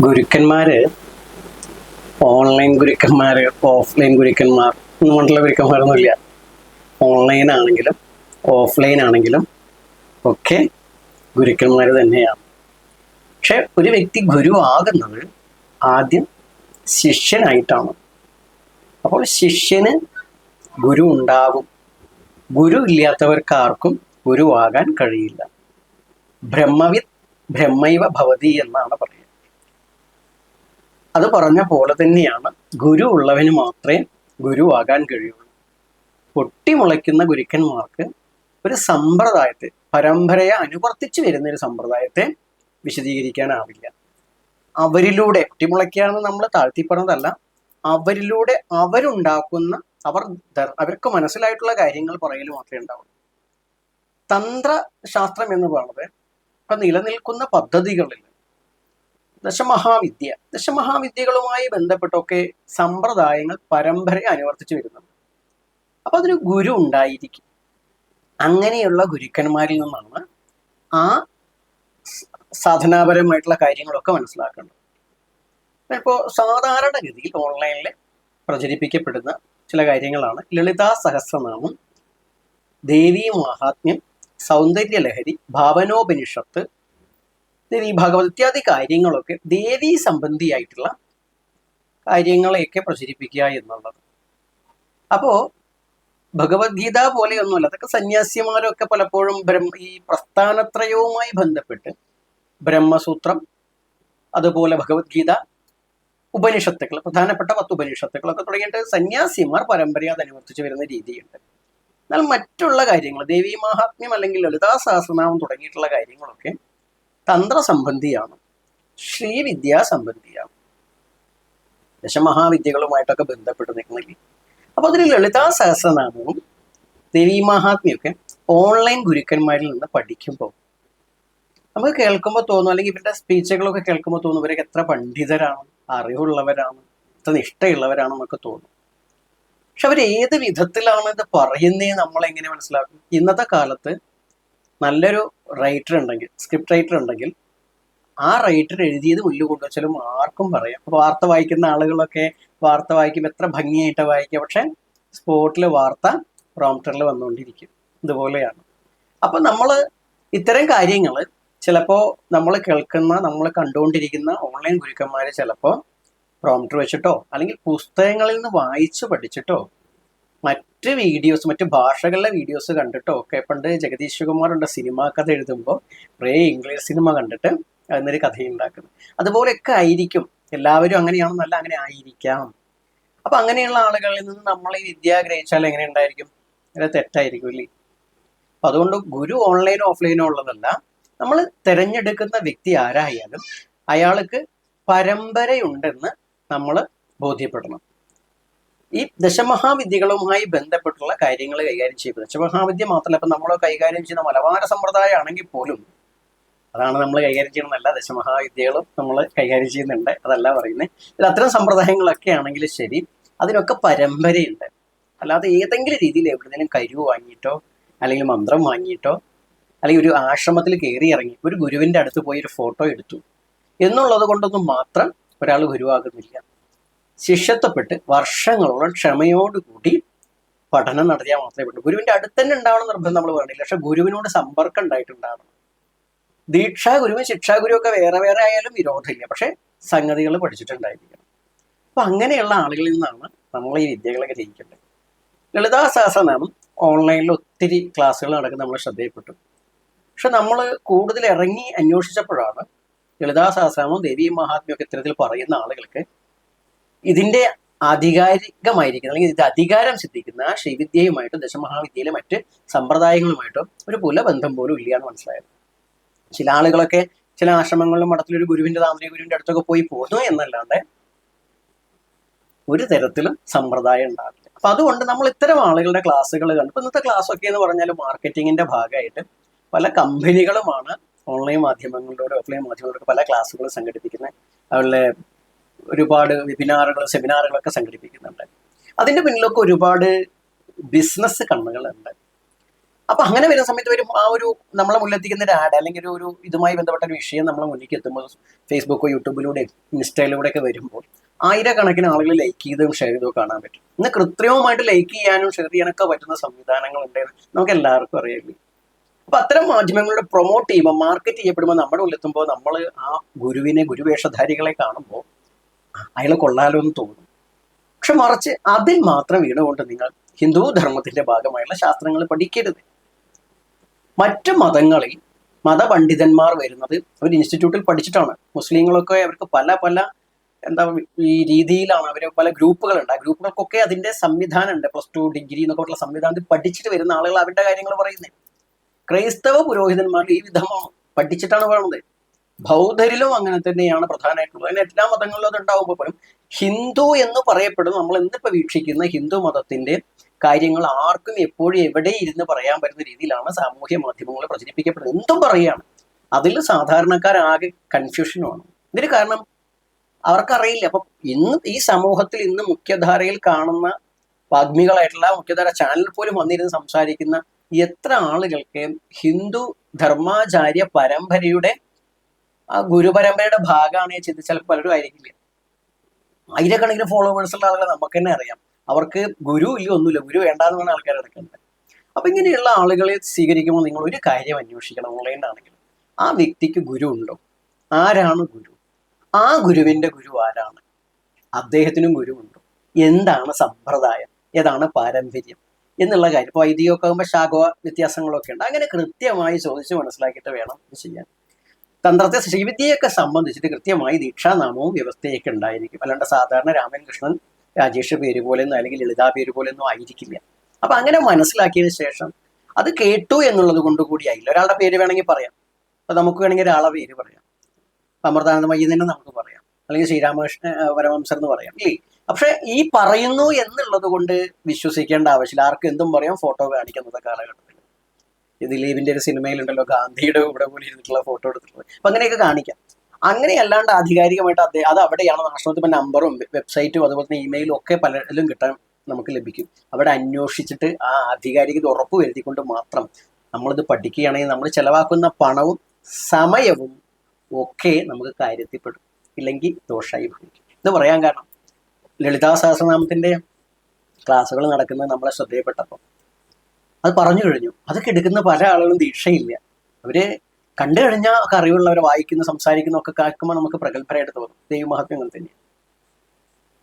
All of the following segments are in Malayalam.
ഗുരുക്കന്മാര് ഓൺലൈൻ ഗുരുക്കന്മാര് ഓഫ്ലൈൻ ഗുരുക്കന്മാർ ഒന്നും പറഞ്ഞിട്ടുള്ള ഗുരുക്കന്മാരൊന്നുമില്ല. ഓൺലൈൻ ആണെങ്കിലും ഓഫ്ലൈൻ ആണെങ്കിലും ഒക്കെ ഗുരുക്കന്മാർ തന്നെയാണ്. പക്ഷെ ഒരു വ്യക്തി ഗുരു ആകുന്നത് ആദ്യം ശിഷ്യനായിട്ടാണ്. അപ്പോൾ ശിഷ്യന് ഗുരു ഉണ്ടാകും ഗുരു ഇല്ലാത്തവർക്ക് ആർക്കും ഗുരുവാകാൻ കഴിയില്ല. ബ്രഹ്മവിത് ബ്രഹ്മൈവ ഭവതി എന്നാണ് പറയുന്നത്. അത് പറഞ്ഞ പോലെ തന്നെയാണ് ഗുരു ഉള്ളവന് മാത്രമേ ഗുരുവാകാൻ കഴിയുള്ളൂ. പൊട്ടിമുളയ്ക്കുന്ന ഗുരുക്കന്മാർക്ക് ഒരു സമ്പ്രദായത്തെ പരമ്പരയെ അനുവർത്തിച്ചു വരുന്ന ഒരു സമ്പ്രദായത്തെ വിശദീകരിക്കാനാവില്ല. അവരിലൂടെ പൊട്ടിമുളയ്ക്കാന്ന് നമ്മൾ താഴ്ത്തിപ്പറഞ്ഞതല്ല. അവരിലൂടെ അവരുണ്ടാക്കുന്ന അവർ അവർക്ക് മനസ്സിലായിട്ടുള്ള കാര്യങ്ങൾ പറയൽ മാത്രമേ ഉണ്ടാവുള്ളൂ. തന്ത്രശാസ്ത്രം എന്ന് പറയുന്നത് ഇപ്പം നിലനിൽക്കുന്ന പദ്ധതികളിൽ ദശമഹാവിദ്യ. ദശമഹാവിദ്യകളുമായി ബന്ധപ്പെട്ടൊക്കെ സമ്പ്രദായങ്ങൾ പരമ്പരയെ അനുവർത്തിച്ചു വരുന്നുണ്ട്. അപ്പൊ അതിന് ഗുരു ഉണ്ടായിരിക്കും. അങ്ങനെയുള്ള ഗുരുക്കന്മാരിൽ നിന്നാണ് ആ സാധനാപരമായിട്ടുള്ള കാര്യങ്ങളൊക്കെ മനസ്സിലാക്കേണ്ടത്. ഇപ്പോൾ സാധാരണഗതിയിൽ ഓൺലൈനിൽ പ്രചരിപ്പിക്കപ്പെടുന്ന ചില കാര്യങ്ങളാണ് ലളിതാ സഹസ്രനാമം ദേവീ മഹാത്മ്യം സൗന്ദര്യലഹരി ഭാവനോപനിഷത്ത് ദേവി ഭഗവത് ഇത്യാദി കാര്യങ്ങളൊക്കെ ദേവീ സംബന്ധിയായിട്ടുള്ള കാര്യങ്ങളെയൊക്കെ പ്രചരിപ്പിക്കുക എന്നുള്ളത്. അപ്പോ ഭഗവത്ഗീത പോലെയൊന്നുമല്ല അതൊക്കെ സന്യാസിമാരൊക്കെ പലപ്പോഴും ബ്രഹ്മ ഈ പ്രസ്ഥാനത്രയവുമായി ബന്ധപ്പെട്ട് ബ്രഹ്മസൂത്രം അതുപോലെ ഭഗവത്ഗീത ഉപനിഷത്തുക്കൾ പ്രധാനപ്പെട്ട പത്ത് ഉപനിഷത്തുക്കളൊക്കെ തുടങ്ങിയിട്ട് സന്യാസിമാർ പരമ്പരയെ അനുവർത്തിച്ചു വരുന്ന രീതിയുണ്ട്. എന്നാൽ മറ്റുള്ള കാര്യങ്ങൾ ദേവീ മഹാത്മ്യം അല്ലെങ്കിൽ ലളിതാ സഹസ്രനാമം തുടങ്ങിയിട്ടുള്ള കാര്യങ്ങളൊക്കെ തന്ത്രസംബന്ധിയാണ്. ശ്രീവിദ്യാ സംബന്ധിയാണ് ദശമഹാവിദ്യകളുമായിട്ടൊക്കെ ബന്ധപ്പെട്ട് നിൽക്കുന്നില്ലേ അപ്പൊ അതിൽ ലളിതാ സഹസ്രനാമവും ദേവി മഹാത്മ്യൊക്കെ ഓൺലൈൻ ഗുരുക്കന്മാരിൽ നിന്ന് പഠിക്കുമ്പോൾ നമുക്ക് കേൾക്കുമ്പോൾ തോന്നും അല്ലെങ്കിൽ ഇവരുടെ സ്പീച്ചുകളൊക്കെ കേൾക്കുമ്പോൾ തോന്നും ഇവരൊക്കെ എത്ര പണ്ഡിതരാണ് അറിവുള്ളവരാണ് എത്ര നിഷ്ഠയുള്ളവരാണെന്നൊക്കെ തോന്നും. പക്ഷെ അവർ ഏത് വിധത്തിലാണ് ഇത് പറയുന്നേ നമ്മളെങ്ങനെ മനസ്സിലാക്കും? ഇന്നത്തെ കാലത്ത് നല്ലൊരു റൈറ്റർ ഉണ്ടെങ്കിൽ സ്ക്രിപ്റ്റ് റൈറ്റർ ഉണ്ടെങ്കിൽ ആ റൈറ്റർ എഴുതിയത് മുല്ല് കൊണ്ടുവച്ചാലും ആർക്കും പറയാം. അപ്പൊ വാർത്ത വായിക്കുന്ന ആളുകളൊക്കെ വാർത്ത വായിക്കുമ്പോൾ എത്ര ഭംഗിയായിട്ട് വായിക്കുക പക്ഷെ സ്പോട്ടിൽ വാർത്ത പ്രോംപ്റ്ററിൽ വന്നുകൊണ്ടിരിക്കും. ഇതുപോലെയാണ്. അപ്പൊ നമ്മൾ ഇത്തരം കാര്യങ്ങൾ ചിലപ്പോൾ നമ്മൾ കേൾക്കുന്ന നമ്മൾ കണ്ടുകൊണ്ടിരിക്കുന്ന ഓൺലൈൻ ഗുരുക്കന്മാർ ചിലപ്പോൾ പ്രോംപ്റ്റർ വെച്ചിട്ടോ അല്ലെങ്കിൽ പുസ്തകങ്ങളിൽ നിന്ന് വായിച്ചു പഠിച്ചിട്ടോ മറ്റ് വീഡിയോസ് മറ്റ് ഭാഷകളിലെ വീഡിയോസ് കണ്ടിട്ടോ? ഒക്കെ പണ്ട് ജഗദീഷ് ശിവകുമാറുണ്ട് സിനിമാ കഥ എഴുതുമ്പോൾ കുറേ ഇംഗ്ലീഷ് സിനിമ കണ്ടിട്ട് അതിനൊരു കഥയുണ്ടാക്കുന്നത്. അതുപോലെയൊക്കെ ആയിരിക്കും. എല്ലാവരും അങ്ങനെയാണെന്നല്ല അങ്ങനെ ആയിരിക്കാം. അപ്പൊ അങ്ങനെയുള്ള ആളുകളിൽ നിന്ന് നമ്മൾ ഈ വിദ്യ ഗ്രഹിച്ചാൽ എങ്ങനെ ഉണ്ടായിരിക്കും? അത് തെറ്റായിരിക്കും ഇല്ലേ അപ്പൊ അതുകൊണ്ട് ഗുരു ഓൺലൈനോ ഓഫ്ലൈനോ ഉള്ളതല്ല. നമ്മൾ തിരഞ്ഞെടുക്കുന്ന വ്യക്തി ആരായാലും അയാൾക്ക് പരമ്പരയുണ്ടെന്ന് നമ്മൾ ബോധ്യപ്പെടണം. ഈ ദശമഹാവിദ്യകളുമായി ബന്ധപ്പെട്ടുള്ള കാര്യങ്ങൾ കൈകാര്യം ചെയ്യുന്നത്. ദശമഹാവിദ്യ മാത്രമല്ല ഇപ്പം നമ്മൾ കൈകാര്യം ചെയ്യുന്ന മലബാര സമ്പ്രദായം ആണെങ്കിൽ പോലും അതാണ് നമ്മൾ കൈകാര്യം ചെയ്യണമെന്നല്ല ദശമഹാവിദ്യകളും നമ്മൾ കൈകാര്യം ചെയ്യുന്നുണ്ട്. അതല്ല പറയുന്നത് ഇതിൽ അത്തരം സമ്പ്രദായങ്ങളൊക്കെ ആണെങ്കിൽ ശരി അതിനൊക്കെ പരമ്പരയുണ്ട്. അല്ലാതെ ഏതെങ്കിലും രീതിയിൽ എവിടെന്നെങ്കിലും കരുവ് വാങ്ങിയിട്ടോ അല്ലെങ്കിൽ മന്ത്രം വാങ്ങിയിട്ടോ അല്ലെങ്കിൽ ഒരു ആശ്രമത്തിൽ കയറി ഇറങ്ങി ഒരു ഗുരുവിന്റെ അടുത്ത് പോയി ഒരു ഫോട്ടോ എടുത്തു. എന്നുള്ളത് കൊണ്ടൊന്നും മാത്രം ഒരാൾ ഗുരുവാകുന്നില്ല. ശിഷ്യത്വപ്പെട്ട് വർഷങ്ങളോളം ക്ഷമയോടുകൂടി പഠനം നടത്തിയാൽ മാത്രമേ പറ്റൂ. ഗുരുവിന്റെ അടുത്ത് തന്നെ ഉണ്ടാവണം നിർബന്ധം നമ്മൾ പറഞ്ഞില്ല. പക്ഷെ ഗുരുവിനോട് സമ്പർക്കം ഉണ്ടായിട്ടുണ്ടാവണം. ദീക്ഷാ ഗുരുവും ശിക്ഷാഗുരു ഒക്കെ വേറെ വേറെ ആയാലും വിരോധമില്ല. പക്ഷെ സംഗതികൾ പഠിച്ചിട്ടുണ്ടായിരിക്കണം. അപ്പൊ അങ്ങനെയുള്ള ആളുകളിൽ നിന്നാണ് നമ്മൾ ഈ വിദ്യകളൊക്കെ ജയിക്കേണ്ടത്. ലളിതാ സഹസ്രനാമം ഓൺലൈനിൽ ഒത്തിരി ക്ലാസ്സുകൾ നടക്കുന്ന നമ്മൾ ശ്രദ്ധയിൽപ്പെട്ടു. പക്ഷെ നമ്മൾ കൂടുതൽ ഇറങ്ങി അന്വേഷിച്ചപ്പോഴാണ് ലളിതാ സഹസ്രനാമം ദേവി മഹാത്മ്യമൊക്കെ ഇത്തരത്തിൽ പറയുന്ന ആളുകൾക്ക് ഇതിന്റെ ആധികാരികമായിരിക്കുന്ന അല്ലെങ്കിൽ ഇത് അധികാരം സിദ്ധിക്കുന്ന ശ്രീവിദ്യയുമായിട്ടും ദശമഹാവിദ്യയിലെ മറ്റ് സമ്പ്രദായങ്ങളുമായിട്ടും ഒരു പുല ബന്ധം പോലും ഇല്ല എന്ന് മനസ്സിലായത് ചില ആളുകളൊക്കെ ചില ആശ്രമങ്ങളിലും മഠത്തിലൊരു ഗുരുവിന്റെ താന്ത്രിക ഗുരുവിന്റെ അടുത്തൊക്കെ പോയി പോന്നു എന്നല്ലാണ്ട് ഒരു തരത്തിലും സമ്പ്രദായം ഉണ്ടാവില്ല. അപ്പൊ അതുകൊണ്ട് നമ്മൾ ഇത്തരം ആളുകളുടെ ക്ലാസ്സുകൾ കണ്ടു ഇപ്പൊ ഇന്നത്തെ ക്ലാസ് ഒക്കെ എന്ന് പറഞ്ഞാൽ മാർക്കറ്റിങ്ങിന്റെ ഭാഗമായിട്ട് പല കമ്പനികളുമാണ് ഓൺലൈൻ മാധ്യമങ്ങളിലൂടെ ഓഫ്ലൈൻ മാധ്യമങ്ങളിലൂടെ പല ക്ലാസ്സുകൾ സംഘടിപ്പിക്കുന്നത് അവരുടെ ഒരുപാട് വെബിനാറുകൾ സെമിനാറുകളൊക്കെ സംഘടിപ്പിക്കുന്നുണ്ട്. അതിന്റെ പിന്നിലൊക്കെ ഒരുപാട് ബിസിനസ് കണ്ണുകളുണ്ട്. അപ്പൊ അങ്ങനെ വരുന്ന സമയത്ത് വരും ആ ഒരു നമ്മളെ മുന്നിലെത്തിക്കുന്ന ഒരു ആഡ് അല്ലെങ്കിൽ ഒരു ഇതുമായി ബന്ധപ്പെട്ട ഒരു വിഷയം നമ്മളെ മുന്നിലേക്ക് എത്തുമ്പോൾ ഫേസ്ബുക്കോ യൂട്യൂബിലൂടെ ഇൻസ്റ്റയിലൂടെ ഒക്കെ വരുമ്പോൾ ആയിരക്കണക്കിന് ആളുകൾ ലൈക്ക് ചെയ്തും ഷെയർ ചെയ്തോ കാണാൻ പറ്റും. ഇന്ന് കൃത്രിമമായിട്ട് ലൈക്ക് ചെയ്യാനും ഷെയർ ചെയ്യാനൊക്കെ പറ്റുന്ന സംവിധാനങ്ങളുണ്ട് നമുക്ക് എല്ലാവർക്കും അറിയില്ലേ അപ്പൊ അത്തരം മാധ്യമങ്ങളുടെ പ്രൊമോട്ട് ചെയ്യുമ്പോൾ മാർക്കറ്റ് ചെയ്യപ്പെടുമ്പോൾ നമ്മുടെ ഉള്ളിലെത്തുമ്പോൾ നമ്മൾ ആ ഗുരുവിനെ ഗുരുവേഷധാരികളെ കാണുമ്പോൾ അയാളെ കൊള്ളാലോ എന്ന് തോന്നും. പക്ഷെ മറിച്ച് അതിൽ മാത്രം വീണുകൊണ്ട് നിങ്ങൾ ഹിന്ദു ധർമ്മത്തിന്റെ ഭാഗമായുള്ള ശാസ്ത്രങ്ങൾ പഠിക്കരുത്. മറ്റു മതങ്ങളിൽ മതപണ്ഡിതന്മാർ വരുന്നത് ഒരു ഇൻസ്റ്റിറ്റ്യൂട്ടിൽ പഠിച്ചിട്ടാണ്. മുസ്ലിങ്ങളൊക്കെ അവർക്ക് പല പല എന്താ ഈ രീതിയിലാണ് അവർ പല ഗ്രൂപ്പുകളുണ്ട്. ആ ഗ്രൂപ്പുകൾക്കൊക്കെ അതിന്റെ സംവിധാനം ഉണ്ട്. പ്ലസ് ടു ഡിഗ്രി എന്നൊക്കെ ഉള്ള സംവിധാനത്തിൽ പഠിച്ചിട്ട് വരുന്ന ആളുകൾ അവരുടെ കാര്യങ്ങൾ പറയുന്നത്. ക്രൈസ്തവ പുരോഹിതന്മാർ ഈ വിധമാണ് പഠിച്ചിട്ടാണ് പറയുന്നത് ബൗദ്ധരിലും അങ്ങനെ തന്നെയാണ് പ്രധാനമായിട്ടുള്ളത്. അതിന് എല്ലാ മതങ്ങളിലും അതുണ്ടാകുമ്പോൾ പോലും ഹിന്ദു എന്ന് പറയപ്പെടുന്ന നമ്മൾ ഇന്നിപ്പോൾ വീക്ഷിക്കുന്ന ഹിന്ദു മതത്തിന്റെ കാര്യങ്ങൾ ആർക്കും എപ്പോഴും എവിടെ ഇരുന്ന് പറയാൻ പറ്റുന്ന രീതിയിലാണ് സാമൂഹ്യ മാധ്യമങ്ങൾ പ്രചരിപ്പിക്കപ്പെടുന്നത്. എന്തും പറയുകയാണ്. അതിൽ സാധാരണക്കാരാകെ കൺഫ്യൂഷനുമാണ് ഇതിന് കാരണം അവർക്കറിയില്ല. അപ്പൊ ഇന്ന് ഈ സമൂഹത്തിൽ ഇന്ന് മുഖ്യധാരയിൽ കാണുന്ന വാഗ്മികളായിട്ടുള്ള മുഖ്യധാര ചാനൽ പോലും വന്നിരുന്ന് സംസാരിക്കുന്ന എത്ര ആളുകൾക്ക് ഹിന്ദു ധർമാചാര്യ പരമ്പരയുടെ ആ ഗുരുപരമ്പരയുടെ ഭാഗമാണ് ചിന്തിച്ചാൽ പലരും ആയിരിക്കില്ല? ആയിരക്കണക്കിന് ഫോളോവേഴ്സ് ഉള്ള ആളുകളെ നമുക്ക് തന്നെ അറിയാം. അവർക്ക് ഗുരു ഇല്ല ഒന്നുമില്ല. ഗുരു വേണ്ടാന്ന് പറഞ്ഞ ആൾക്കാർ എടുക്കുന്നത് അപ്പൊ ഇങ്ങനെയുള്ള ആളുകളെ സ്വീകരിക്കുമ്പോൾ നിങ്ങൾ ഒരു കാര്യം അന്വേഷിക്കണം ഓൺലൈനിലാണെങ്കിൽ ആ വ്യക്തിക്ക് ഗുരു ഉണ്ടോ? ആരാണ് ഗുരു? ആ ഗുരുവിന്റെ ഗുരു ആരാണ്? അദ്ദേഹത്തിനും ഗുരു ഉണ്ടോ? എന്താണ് സമ്പ്രദായം? ഏതാണ് പാരമ്പര്യം? എന്നുള്ള കാര്യം. ഇപ്പൊ വൈദികമൊക്കെ ആകുമ്പോൾ ശാഖ വ്യത്യാസങ്ങളൊക്കെ ഉണ്ട്. അങ്ങനെ കൃത്യമായി ചോദിച്ച് മനസ്സിലാക്കിയിട്ട് വേണം ഇത് ചെയ്യാൻ. തന്ത്രത്തെ ശ്രീവിദ്യയൊക്കെ സംബന്ധിച്ചിട്ട് കൃത്യമായി ദീക്ഷാനാമവും വ്യവസ്ഥയൊക്കെ ഉണ്ടായിരിക്കും. അല്ലാണ്ട് സാധാരണ രാമൻ കൃഷ്ണൻ രാജേഷ് പേര് പോലെയൊന്നും അല്ലെങ്കിൽ ലളിതാ പേര് പോലെയൊന്നും ആയിരിക്കില്ല. അപ്പൊ അങ്ങനെ മനസ്സിലാക്കിയതിന് ശേഷം അത് കേട്ടു എന്നുള്ളത് കൊണ്ട് കൂടിയായില്ല ഒരാളുടെ പേര് വേണമെങ്കിൽ പറയാം. അപ്പൊ നമുക്ക് വേണമെങ്കിൽ ഒരാളെ പേര് പറയാം. അപ്പൊ അമൃതാനന്ദമയി തന്നെ നമുക്ക് പറയാം. അല്ലെങ്കിൽ ശ്രീരാമകൃഷ്ണ പരമംസർ എന്ന് പറയാം. ഇല്ലേ? പക്ഷെ ഈ പറയുന്നു എന്നുള്ളത് കൊണ്ട് വിശ്വസിക്കേണ്ട ആവശ്യമില്ല. ആർക്കും എന്തും പറയാം ഫോട്ടോ കാണിക്കുന്നത് കാലഘട്ടത്തിൽ ദിലീപിന്റെ ഒരു സിനിമയിലുണ്ടല്ലോ ഗാന്ധിയുടെ കൂടെ പോലെ ഇരുന്നിട്ടുള്ള ഫോട്ടോ എടുത്തിട്ടുള്ളത്. അപ്പൊ അങ്ങനെയൊക്കെ കാണിക്കാം. അങ്ങനെ അല്ലാണ്ട് ആധികാരികമായിട്ട് അദ്ദേഹം അത് അവിടെയാണ് നാഷണത്തിന്റെ നമ്പറും വെബ്സൈറ്റും അതുപോലെ തന്നെ ഇമെയിലും ഒക്കെ പലരിലും കിട്ടാൻ നമുക്ക് ലഭിക്കും. അവിടെ അന്വേഷിച്ചിട്ട് ആ ആധികാരികത ഉറപ്പ് വരുത്തിക്കൊണ്ട് മാത്രം നമ്മളിത് പഠിക്കുകയാണെങ്കിൽ നമ്മൾ ചെലവാക്കുന്ന പണവും സമയവും ഒക്കെ നമുക്ക് കാര്യത്തിൽപ്പെടും. ഇല്ലെങ്കിൽ ദോഷമായി ഭവിക്കും. ഇത് പറയാൻ കാരണം ലളിതാ സഹസ്രനാമത്തിന്റെ ക്ലാസ്സുകൾ നടക്കുന്നത് നമ്മളെ ശ്രദ്ധയിൽപ്പെട്ടപ്പോൾ അത് പറഞ്ഞു കഴിഞ്ഞു. അതൊക്കെ എടുക്കുന്ന പല ആളുകളും ദീക്ഷയില്ല. അവർ കണ്ടു കഴിഞ്ഞാൽ ഒക്കെ അറിവുള്ളവരെ വായിക്കുന്ന സംസാരിക്കുന്ന ഒക്കെ കേൾക്കുമ്പോൾ നമുക്ക് പ്രഗത്ഭരായിട്ട് തോന്നും. ദൈവമഹത്വങ്ങൾ തന്നെ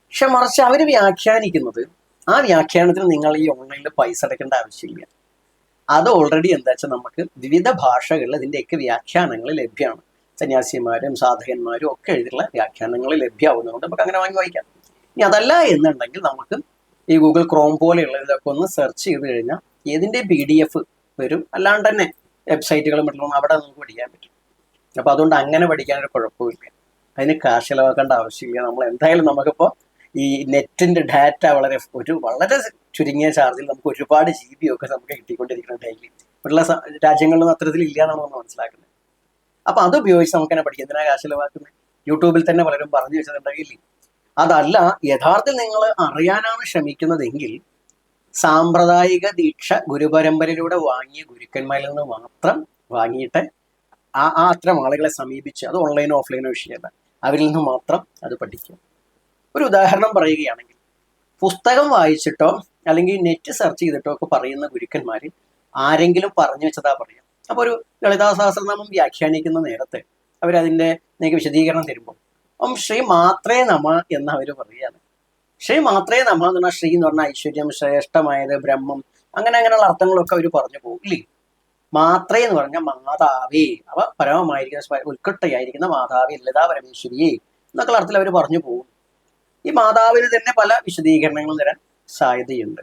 പക്ഷെ മറിച്ച് അവർ വ്യാഖ്യാനിക്കുന്നത് ആ വ്യാഖ്യാനത്തിന് നിങ്ങൾ ഈ ഓൺലൈനിൽ പൈസ അടയ്ക്കേണ്ട ആവശ്യമില്ല. അത് ഓൾറെഡി എന്താ വെച്ചാൽ നമുക്ക് വിവിധ ഭാഷകളിൽ ഇതിന്റെയൊക്കെ വ്യാഖ്യാനങ്ങൾ ലഭ്യമാണ്. സന്യാസിമാരും സാധകന്മാരും ഒക്കെ എഴുതിയുള്ള വ്യാഖ്യാനങ്ങൾ ലഭ്യമാവുന്നതുകൊണ്ട് നമുക്ക് അങ്ങനെ വാങ്ങി വായിക്കാം. ഇനി അതല്ല എന്നുണ്ടെങ്കിൽ നമുക്ക് ഈ ഗൂഗിൾ ക്രോം പോലെയുള്ള ഇതൊക്കെ ഒന്ന് സെർച്ച് ചെയ്ത് കഴിഞ്ഞാൽ ഏതിന്റെ പി ഡി എഫ് വരും? അല്ലാണ്ട് തന്നെ വെബ്സൈറ്റുകൾ മറ്റും അവിടെ നമുക്ക് പഠിക്കാൻ പറ്റും. അപ്പോൾ അതുകൊണ്ട് അങ്ങനെ പഠിക്കാനൊരു കുഴപ്പമില്ല. അതിന് കാശ് ചിലവാക്കേണ്ട ആവശ്യമില്ല. നമ്മൾ എന്തായാലും നമുക്കിപ്പോൾ ഈ നെറ്റിന്റെ ഡാറ്റ വളരെ ഒരു വളരെ ചുരുങ്ങിയ ചാർജിൽ നമുക്ക് ഒരുപാട് ജി ബി ഒക്കെ നമുക്ക് കിട്ടിക്കൊണ്ടിരിക്കണം ഡെയിലി മറ്റുള്ള രാജ്യങ്ങളിലും അത്തരത്തിൽ ഇല്ല എന്നാണ് നമ്മൾ മനസ്സിലാക്കുന്നത്. അപ്പോൾ അത് ഉപയോഗിച്ച് നമുക്ക് തന്നെ പഠിക്കാം. എന്തിനാ കാശ് ചിലവാക്കുന്നത്? യൂട്യൂബിൽ തന്നെ പലരും പറഞ്ഞു വെച്ചിട്ടുണ്ടെങ്കിൽ അതല്ല യഥാർത്ഥത്തിൽ നിങ്ങൾ അറിയാനാണ് ശ്രമിക്കുന്നതെങ്കിൽ സാമ്പ്രദായിക ദീക്ഷ ഗുരുപരമ്പരയിലൂടെ വാങ്ങിയ ഗുരുക്കന്മാരിൽ നിന്ന് മാത്രം വാങ്ങിയിട്ട് ആ ആ അത്തരം ആളുകളെ സമീപിച്ച് അത് ഓൺലൈനോ ഓഫ്ലൈനോ വിഷയമല്ല അവരിൽ നിന്ന് മാത്രം അത് പഠിക്കും ഒരു ഉദാഹരണം പറയുകയാണെങ്കിൽ പുസ്തകം വായിച്ചിട്ടോ അല്ലെങ്കിൽ നെറ്റ് സെർച്ച് ചെയ്തിട്ടോ ഒക്കെ പറയുന്ന ഗുരുക്കന്മാർ ആരെങ്കിലും പറഞ്ഞു വെച്ചതാ പറയാം. അപ്പോൾ ഒരു ലളിതാ സഹസ്രനാമം വ്യാഖ്യാനിക്കുന്ന നേരത്തെ അവരതിന്റെ നിങ്ങൾക്ക് വിശദീകരണം തരുമ്പോൾ അപ്പം ശ്രീ മാത്രേ നമ എന്ന് അവർ പറയുകയാണ്. ശ്രീ മാത്രമേ നമ്മൾ പറഞ്ഞാൽ ശ്രീ എന്ന് പറഞ്ഞാൽ ഐശ്വര്യം ശ്രേഷ്ഠമായത് ബ്രഹ്മം അങ്ങനെ അങ്ങനെയുള്ള അർത്ഥങ്ങളൊക്കെ അവർ പറഞ്ഞു പോകും ഇല്ലേ? മാത്രേ എന്ന് പറഞ്ഞാൽ മാതാവേ. അവ പരമമായിരിക്കുന്ന ഉത്കൃഷ്ടയായിരിക്കുന്ന മാതാവേ ലതാ പരമേശ്വരിയെ എന്നൊക്കെ അർത്ഥത്തിൽ അവർ പറഞ്ഞു പോകും. ഈ മാതാവിന് തന്നെ പല വിശദീകരണങ്ങളും തരാൻ സാധ്യതയുണ്ട്.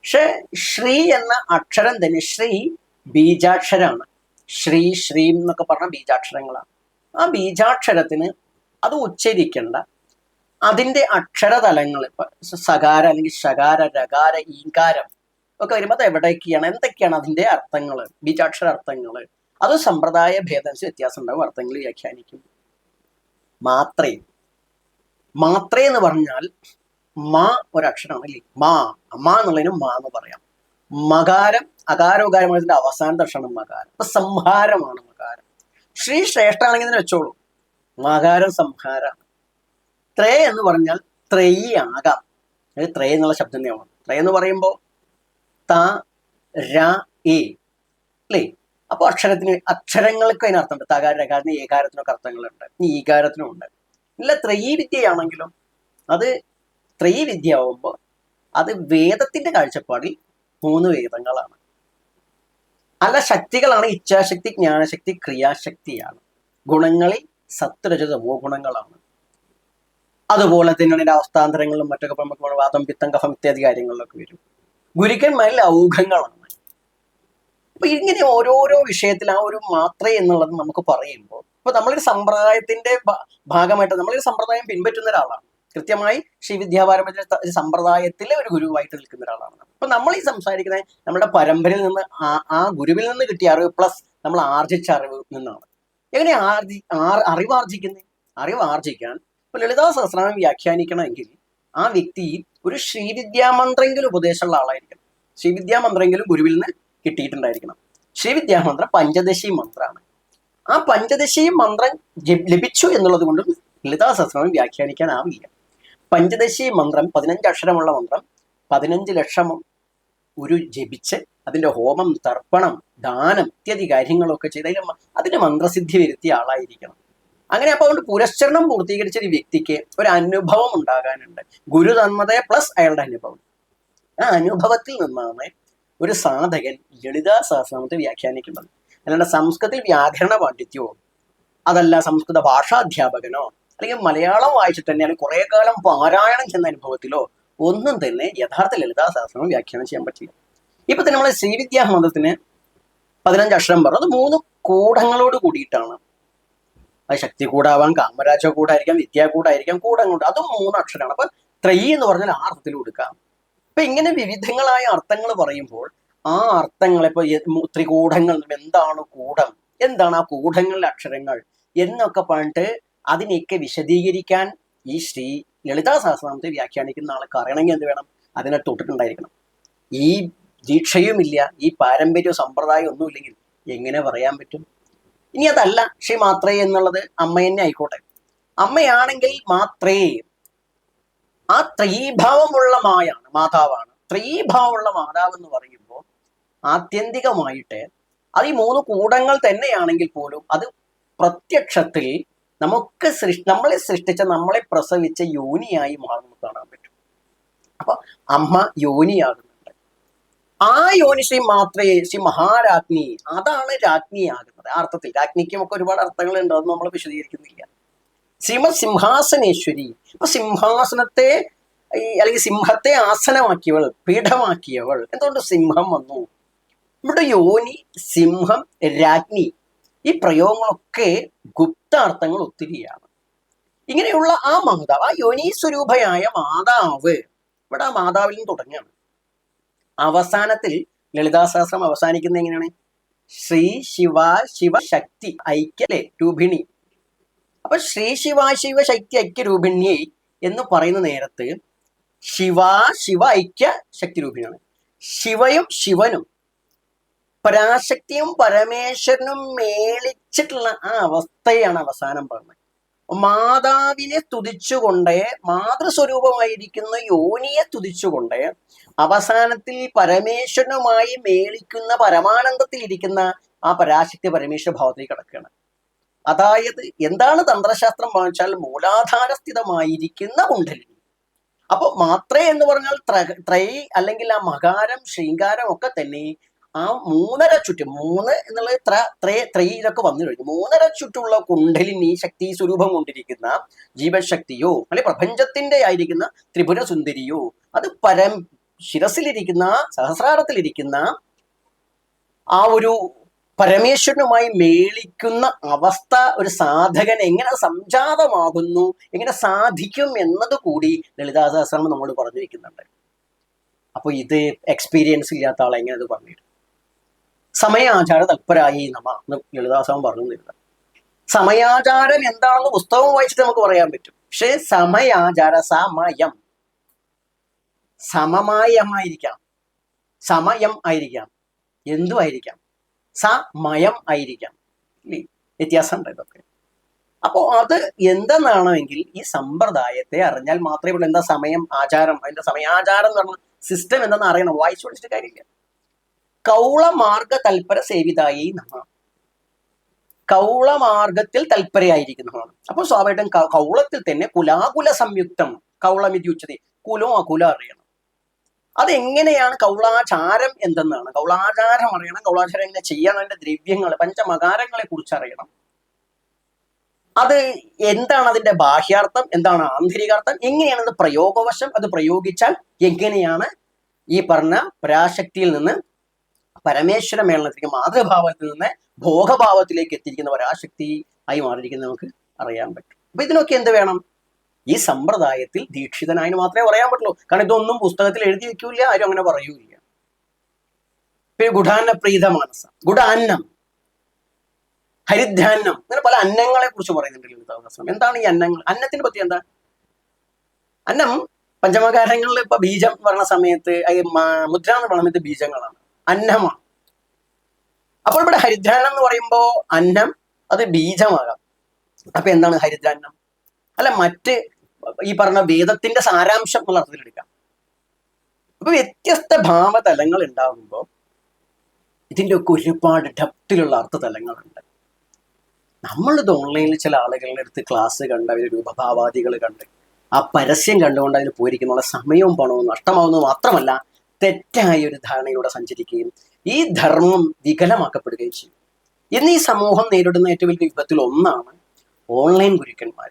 പക്ഷെ ശ്രീ എന്ന അക്ഷരം തന്നെ ശ്രീ ബീജാക്ഷരാണ്. ശ്രീ ശ്രീം എന്നൊക്കെ പറഞ്ഞ ബീജാക്ഷരങ്ങളാണ്. ആ ബീജാക്ഷരത്തിന് അത് ഉച്ചരിക്കേണ്ട. അതിന്റെ അക്ഷരതലങ്ങൾ സകാര അല്ലെങ്കിൽ ശകാര രകാര ഈങ്കാരം ഒക്കെ വരുമ്പോൾ അത് എവിടേക്കാണ് എന്തൊക്കെയാണ് അതിന്റെ അർത്ഥങ്ങൾ ബീജാക്ഷര അർത്ഥങ്ങൾ അത് സമ്പ്രദായ ഭേദം വ്യത്യാസം ഉണ്ടാവും അർത്ഥങ്ങൾ വ്യാഖ്യാനിക്കും. മാത്രേ. മാത്രേ എന്ന് പറഞ്ഞാൽ മാ ഒരക്ഷരമാണ് അല്ലേ? മാ. അമ്മ എന്നുള്ളതിന് മാ എന്ന് പറയാം. മകാരം അകാരോകാരമായതിന്റെ അവസാനത്തെ അക്ഷരം മകാരം. അപ്പൊ സംഹാരമാണ് മകാരം. ശ്രീ ശ്രേഷ്ഠാണെങ്കിൽ വെച്ചോളൂ. മകാരം സംഹാരമാണ് ത്രേ എന്ന് പറഞ്ഞാൽ ത്രയി ആകാം അതായത് ത്രേ എന്നുള്ള ശബ്ദം തന്നെയാണ് ത്രേ എന്ന് പറയുമ്പോൾ ത ര എ അല്ലേ? അപ്പൊ അക്ഷരത്തിന് അക്ഷരങ്ങൾക്ക് അതിനർത്ഥമുണ്ട്. തകാര രകാരത്തിന് ഏകാരത്തിനൊക്കെ അർത്ഥങ്ങളുണ്ട്. ഇനി ഈകാരത്തിനും ഉണ്ട്. ഇല്ല ത്രയീ വിദ്യയാണെങ്കിലും അത് ത്രയീ വിദ്യ ആവുമ്പോൾ അത് വേദത്തിന്റെ കാഴ്ചപ്പാടിൽ മൂന്ന് വേദങ്ങളാണ്. അല്ല ശക്തികളാണ് ഇച്ഛാശക്തി ജ്ഞാനശക്തി ക്രിയാശക്തിയാണ്. ഗുണങ്ങളിൽ സത്വരചിതമോ ഗുണങ്ങളാണ് അതുപോലെ തന്നെയാണ് ഇതിന്റെ അവസ്ഥാന്തരങ്ങളിലും മറ്റൊക്കെ നമുക്ക് വാദം പിത്തം കഫം ഇത്യാദി കാര്യങ്ങളിലൊക്കെ വരും. ഗുരുക്കന്മാരിൽ ഔഘങ്ങളാണ് അപ്പൊ ഇങ്ങനെ ഓരോരോ വിഷയത്തിൽ ആ ഒരു മാത്ര എന്നുള്ളത് നമുക്ക് പറയുമ്പോൾ ഇപ്പൊ നമ്മളൊരു സമ്പ്രദായത്തിന്റെ ഭാഗമായിട്ട് നമ്മളൊരു സമ്പ്രദായം പിൻപറ്റുന്ന ഒരാളാണ്. കൃത്യമായി ശ്രീ വിദ്യാപാരമ്പര്യ സമ്പ്രദായത്തിലെ ഒരു ഗുരുവായിട്ട് നിൽക്കുന്ന ഒരാളാണ്. അപ്പൊ നമ്മൾ ഈ സംസാരിക്കുന്നത് നമ്മുടെ പരമ്പരയിൽ നിന്ന് ആ ആ ഗുരുവിൽ നിന്ന് കിട്ടിയ അറിവ് പ്ലസ് നമ്മൾ ആർജിച്ച അറിവ് നിന്നാണ്. എങ്ങനെ ആർജി ആർ അറിവ് ആർജിക്കുന്നത് അറിവ് ആർജിക്കാൻ ഇപ്പൊ ലളിതാ സഹസ്രനാമം വ്യാഖ്യാനിക്കണമെങ്കിൽ ആ വ്യക്തി ഒരു ശ്രീവിദ്യാമന്ത്രെങ്കിലും ഉപദേശമുള്ള ആളായിരിക്കണം. ശ്രീവിദ്യാമന്ത്രെങ്കിലും ഗുരുവിൽ നിന്ന് കിട്ടിയിട്ടുണ്ടായിരിക്കണം. ശ്രീവിദ്യാമന്ത്ര പഞ്ചദശി മന്ത്രമാണ് ആ പഞ്ചദശി മന്ത്രം ലഭിച്ചു എന്നുള്ളത് കൊണ്ടും ലളിതാ സഹസ്രനാമം വ്യാഖ്യാനിക്കാനാവില്ല. പഞ്ചദശി മന്ത്രം പതിനഞ്ച് അക്ഷരമുള്ള മന്ത്രം പതിനഞ്ച് ലക്ഷം ഒരു ജപിച്ച് അതിന്റെ ഹോമം തർപ്പണം ദാനം ഇത്യാദി കാര്യങ്ങളൊക്കെ ചെയ്ത് അതിന് അതിന് മന്ത്രസിദ്ധി വരുത്തിയ ആളായിരിക്കണം. അങ്ങനെ അപ്പോൾ അതുകൊണ്ട് പുരസ്ചരണം പൂർത്തീകരിച്ച ഒരു വ്യക്തിക്ക് ഒരു അനുഭവം ഉണ്ടാകാനുണ്ട്. ഗുരു തന്മതയെ പ്ലസ് അയാളുടെ അനുഭവം. ആ അനുഭവത്തിൽ നിന്നാണ് ഒരു സാധകൻ ലളിതാ സഹസ്രനാമത്തെ വ്യാഖ്യാനിക്കുന്നത്. അല്ലാണ്ട് സംസ്കൃതത്തിൽ വ്യാകരണ പാണ്ഡിത്യമോ അതല്ല സംസ്കൃത ഭാഷാധ്യാപകനോ അല്ലെങ്കിൽ മലയാളം വായിച്ചിട്ട് അല്ലെങ്കിൽ കുറെ കാലം പാരായണം ചെന്ന അനുഭവത്തിലോ ഒന്നും തന്നെ യഥാർത്ഥ ലളിതാ സഹസ്രനാമം വ്യാഖ്യാനം ചെയ്യാൻ പറ്റില്ല. ഇപ്പൊ തന്നെ നമ്മളെ ശ്രീവിദ്യാമതത്തിന് പതിനഞ്ച് അക്ഷരം പറഞ്ഞു. അത് മൂന്ന് കൂടങ്ങളോട് കൂടിയിട്ടാണ്. അത് ശക്തി കൂടാവാം കാമരാജ കൂടായിരിക്കാം വിദ്യ കൂടായിരിക്കാം കൂടം. കൊണ്ട് അതും മൂന്ന് അക്ഷരമാണ് അപ്പൊ ത്രൈ എന്ന് പറഞ്ഞാൽ ആ അർത്ഥത്തിൽ കൊടുക്കാം അപ്പൊ ഇങ്ങനെ വിവിധങ്ങളായ അർത്ഥങ്ങൾ പറയുമ്പോൾ ആ അർത്ഥങ്ങൾ ഇപ്പൊ ത്രികൂടങ്ങൾ എന്താണ് കൂടം? എന്താണ് ആ കൂടങ്ങളിലെ അക്ഷരങ്ങൾ? എന്നൊക്കെ പറഞ്ഞിട്ട് അതിനെയൊക്കെ വിശദീകരിക്കാൻ ഈ ശ്രീ ലളിതാ സഹസ്രനാമത്തെ വ്യാഖ്യാനിക്കുന്ന ആൾക്ക് അറിയണമെങ്കിൽ എന്ത് വേണം? അതിനെ തൊട്ടിട്ടുണ്ടായിരിക്കണം. ഈ ദീക്ഷയുമില്ല ഈ പാരമ്പര്യ സമ്പ്രദായം ഒന്നുമില്ലെങ്കിൽ എങ്ങനെ പറയാൻ പറ്റും? ഇനി അതല്ല. ശ്രീ മാത്രേ എന്നുള്ളത് അമ്മ തന്നെ ആയിക്കോട്ടെ. അമ്മയാണെങ്കിൽ മാത്രേ ആ ത്രീഭാവമുള്ള മായാണ് മാതാവാണ്. ത്രീഭാവമുള്ള മാതാവ് എന്ന് പറയുമ്പോൾ ആത്യന്തികമായിട്ട് അത് ഈ മൂന്ന് കൂടങ്ങൾ തന്നെയാണെങ്കിൽ പോലും അത് പ്രത്യക്ഷത്തിൽ നമുക്ക് സൃഷ്ടി നമ്മളെ സൃഷ്ടിച്ച നമ്മളെ പ്രസവിച്ച യോനിയായി മാറുന്നത് കാണാൻ പറ്റും. അപ്പൊ അമ്മ യോനിയാകുന്നുണ്ട് ആ യോനിശ്രീ മാത്രേ ശ്രീ മഹാരാജ്ഞി അതാണ് രാജ്ഞിയാകുന്നത്. ആ അർത്ഥത്തിൽ രാജ്ഞിക്കും ഒക്കെ ഒരുപാട് അർത്ഥങ്ങളുണ്ട് അത് നമ്മൾ വിശദീകരിക്കുന്നില്ല. ശ്രീമത് സിംഹാസനേശ്വരി. അപ്പൊ സിംഹാസനത്തെ അല്ലെങ്കിൽ സിംഹത്തെ ആസനമാക്കിയവൾ പീഠമാക്കിയവൾ. എന്തുകൊണ്ട് സിംഹം വന്നു? നമ്മുടെ യോനി സിംഹം രാജ്ഞി ഈ പ്രയോഗങ്ങളൊക്കെ ഗുപ്താർത്ഥങ്ങൾ ഒത്തിരിയാണ്. ഇങ്ങനെയുള്ള ആ മാതാവ് ആ യോനി സ്വരൂപയായ മാതാവ് ഇവിടെ ആ മാതാവിൽ നിന്ന് തുടങ്ങുകയാണ്. അവസാനത്തിൽ ലളിതാസഹസ്രം അവസാനിക്കുന്നത് എങ്ങനെയാണ്? ശ്രീ ശിവ ശിവശക്തി ഐക്യ അല്ലെ? രൂപിണി. അപ്പൊ ശ്രീ ശിവ ശിവ ശക്തി ഐക്യ രൂപിണി എന്ന് പറയുന്ന നേരത്ത് ശിവ ശിവ ഐക്യ ശക്തി രൂപിണിയാണ്. ശിവയും ശിവനും പരാശക്തിയും പരമേശ്വരനും മേളിച്ചിട്ടുള്ള ആ അവസ്ഥയാണ് അവസാനം പറഞ്ഞത്. മാതാവിനെ തുതിച്ചുകൊണ്ട് മാതൃസ്വരൂപമായിരിക്കുന്ന യോനിയെ തുതിച്ചുകൊണ്ട് അവസാനത്തിൽ പരമേശ്വരനുമായി മേളിക്കുന്ന പരമാനന്ദത്തിൽ ഇരിക്കുന്ന ആ പരാശക്തി പരമേശ്വര ഭാവത്തിലേക്ക് കിടക്കുകയാണ്. അതായത് എന്താണ് തന്ത്രശാസ്ത്രം വാങ്ങിച്ചാൽ മൂലാധാരസ്ഥിതമായിരിക്കുന്ന കുണ്ഡലിനി അപ്പൊ മാത്രേ എന്ന് പറഞ്ഞാൽ ത്ര- അല്ലെങ്കിൽ ആ മകാരം ശൃംഗാരം ഒക്കെ തന്നെ ആ മൂന്നര ചുറ്റും മൂന്ന് എന്നുള്ളത് ത്ര ത്രേ ത്രൈ ഇതൊക്കെ വന്നു കഴിഞ്ഞു. മൂന്നര ചുറ്റുള്ള കുണ്ഡലിനി ശക്തി സ്വരൂപം കൊണ്ടിരിക്കുന്ന ജീവശക്തിയോ അല്ലെ പ്രപഞ്ചത്തിന്റെ ആയിരിക്കുന്ന ത്രിപുര സുന്ദരിയോ അത് പരം ശിരസിലിരിക്കുന്ന സഹസ്രാരത്തിലിരിക്കുന്ന ആ ഒരു പരമേശ്വരനുമായി മേളിക്കുന്ന അവസ്ഥ ഒരു സാധകൻ എങ്ങനെ സംജാതമാകുന്നു എങ്ങനെ സാധിക്കും എന്നത് കൂടി ലളിതാ സഹസ്രം നമ്മൾ പറഞ്ഞു വെക്കുന്നുണ്ട് അപ്പൊ ഇത് എക്സ്പീരിയൻസ് ഇല്ലാത്ത ആളെ എങ്ങനെ അത് പറഞ്ഞിരുന്നു സമയാചാര തൽപരായി നമ എന്ന് ലളിതാസവം പറഞ്ഞു തരുന്നത്. സമയാചാരം എന്താണെന്ന് പുസ്തകം വായിച്ചിട്ട് നമുക്ക് പറയാൻ പറ്റും. പക്ഷേ സമയാചാര സമയം സമമായമായിരിക്കാം. സമയം ആയിരിക്കാം. എന്തു ആയിരിക്കാം. സമയം ആയിരിക്കാം. ഇല്ലേ? വ്യത്യാസമുണ്ട് ഇതൊക്കെ. അപ്പോൾ അത് എന്തെന്നാണെങ്കിൽ ഈ സമ്പ്രദായത്തെ അറിഞ്ഞാൽ മാത്രമേ ഉള്ളൂ എന്താ സമയം ആചാരം. അതിന്റെ സമയാചാരം എന്ന് പറഞ്ഞ സിസ്റ്റം എന്തെന്ന് അറിയണം. വായിച്ചു പഠിച്ചിട്ട് കാര്യമില്ല. കൗളമാർഗ തൽപര സേവിതായി നമ്മൾ കൗളമാർഗത്തിൽ തൽപരയായിരിക്കുന്നതാണ് അപ്പോൾ സ്വാഭാവികം കൗളത്തിൽ തന്നെ കുലാകുല സംയുക്തം കൗളമിതി കുലോ അകുലം അറിയണം. അതെങ്ങനെയാണ് കൗളാചാരം എന്തെന്നാണ്? കൗളാചാരം അറിയണം കൗളാചാരം എങ്ങനെ ചെയ്യണം അതിന്റെ ദ്രവ്യങ്ങൾ പഞ്ചമകാരങ്ങളെ കുറിച്ച് അറിയണം. അത് എന്താണ് അതിന്റെ ബാഹ്യാർത്ഥം? എന്താണ് ആന്തരികാർത്ഥം? എങ്ങനെയാണ് അത് പ്രയോഗവശം? അത് പ്രയോഗിച്ചാൽ എങ്ങനെയാണ് ഈ പറഞ്ഞ പരാശക്തിയിൽ നിന്ന് പരമേശ്വര മേളനത്തിലേക്ക് മാതൃഭാവത്തിൽ നിന്ന് ഭോഗഭാവത്തിലേക്ക് എത്തിയിരിക്കുന്ന പരാശക്തി ആയി മാറിയിരിക്കുന്നത് നമുക്ക് അറിയാൻ പറ്റും. അപ്പൊ ഇതിനൊക്കെ എന്ത് വേണം? ഈ സമ്പ്രദായത്തിൽ ദീക്ഷിതനായതിന് മാത്രമേ പറയാൻ പറ്റുള്ളൂ. കാരണം ഇതൊന്നും പുസ്തകത്തിൽ എഴുതി വെക്കൂല ആരും അങ്ങനെ പറയൂല പിന്നെ ഗുഢാന്ന പ്രീത മാനസ ഗുഡാന്നം ഹരിധാന്നം അങ്ങനെ പല അന്നങ്ങളെ കുറിച്ച് പറയുന്നുണ്ട് എന്താണ് ഈ അന്നങ്ങൾ? അന്നത്തിനെ പറ്റി എന്താ? അന്നം പഞ്ചമകാരങ്ങളിൽ ഇപ്പൊ ബീജം പറഞ്ഞ സമയത്ത് മുദ്ര എന്ന് പറയുന്ന സമയത്ത് ബീജങ്ങളാണ്. അന്നമാണ്. അപ്പോൾ ഇവിടെ ഹരിദ്രാന്നം എന്ന് പറയുമ്പോൾ അന്നം അത് ബീജമാകാം. അപ്പൊ എന്താണ് ഹരിദ്രാന്നം അല്ല മറ്റ് ഈ പറഞ്ഞ വേദത്തിന്റെ സാരാംശം എന്നുള്ള അർത്ഥത്തിൽ എടുക്കാം. അപ്പൊ വ്യത്യസ്ത ഭാവതലങ്ങൾ ഉണ്ടാകുമ്പോൾ ഇതിന്റെ ഒക്കെ ഒരുപാട് ഡെപ്തിലുള്ള അർത്ഥതലങ്ങളുണ്ട്. നമ്മളിത് ഓൺലൈനിൽ ചില ആളുകളുടെ അടുത്ത് ക്ലാസ് കണ്ട് അവർ രൂപഭാവാദികൾ കണ്ട് ആ പരസ്യം കണ്ടുകൊണ്ട് അതിന് പോയിരിക്കുന്നുള്ള സമയവും പണവും നഷ്ടമാവുന്നത് മാത്രമല്ല തെറ്റായ ഒരു ധാരണയിലൂടെ സഞ്ചരിക്കുകയും ഈ ധർമ്മം വികലമാക്കപ്പെടുകയും ചെയ്യും. ഇന്ന് ഈ സമൂഹം നേരിടുന്ന ഏറ്റവും വലിയ വിപത്തിൽ ഒന്നാണ് ഓൺലൈൻ ഗുരുക്കന്മാർ